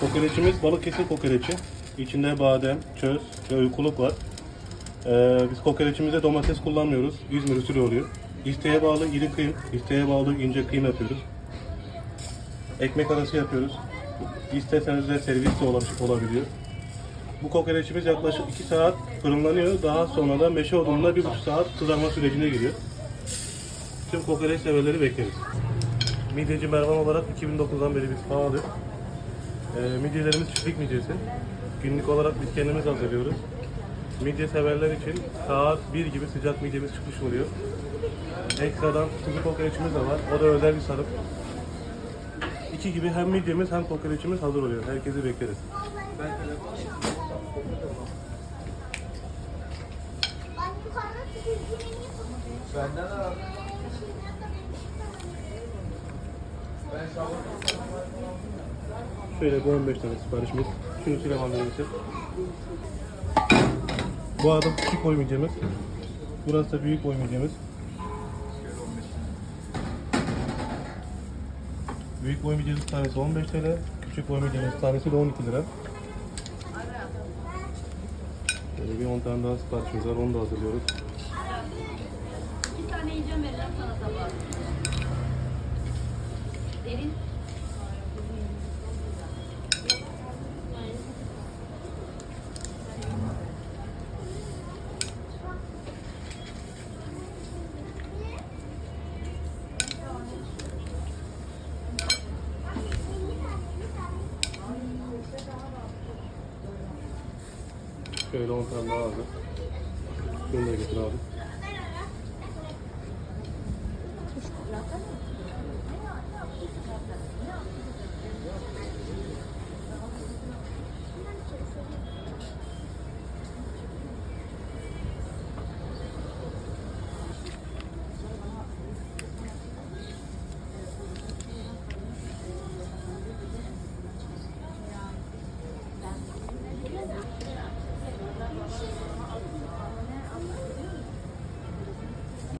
Kokoreçimiz Balıkesir kokoreçi. İçinde badem, çöz ve uykuluk var. Ee, biz kokoreçimizde domates kullanmıyoruz. İzmir usulü oluyor. İsteğe bağlı iri kıyım, isteğe bağlı ince kıyım yapıyoruz. Ekmek arası yapıyoruz. İsterseniz de servis de ola- olabiliyor. Bu kokoreçimiz yaklaşık 2 saat fırınlanıyor. Daha sonra da meşe odununda 1,5 saat kızarma sürecine giriyor. Tüm kokoreç severleri bekleriz. Midyeci Mervan olarak 2009'dan beri biz pahalı. Ee, midyelerimiz çiftlik midyesi. Günlük olarak biz kendimiz hazırlıyoruz. Midye severler için saat 1 gibi sıcak midyemiz çıkmış oluyor. Ekstradan kuzu kokoreçimiz de var. O da özel bir sarıp. 2 gibi hem midyemiz hem kokoreçimiz hazır oluyor. Herkesi bekleriz. Benden abi. Ben şahı Şöyle bu 15 tane siparişimiz. Şunu Süleyman Bey'in Bu arada küçük boy midyemiz. Burası da büyük boy midyemiz. Büyük boy midyemiz tanesi 15 TL. Küçük boy midyemiz tanesi de 12 lira. Böyle bir 10 tane daha siparişimiz var. Onu da hazırlıyoruz. Bir tane yiyeceğim vereceğim sana tabağı. Derin. Şöyle 10 tane daha hazır. Şunu da getir abi.